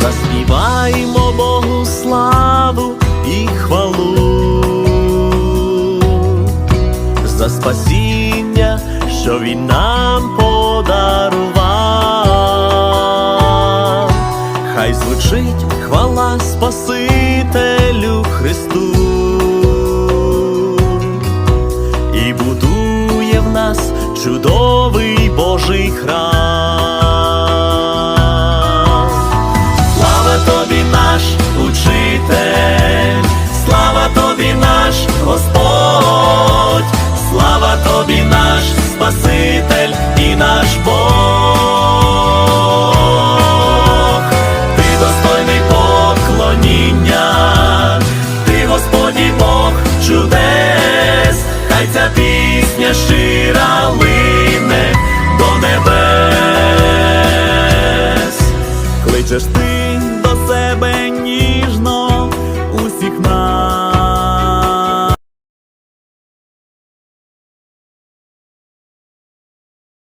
заспіваймо Богу славу і хвалу за спасіння, що Він нам подарував. Хай звучить хвала Спасителю Христу і будує в нас чудовий Божий храм. Спаситель і наш Бог. Ти достойний поклоніння, ти Господі Бог чудес, хай ця пісня щира лине до небес. Кличеш ти до себе ніж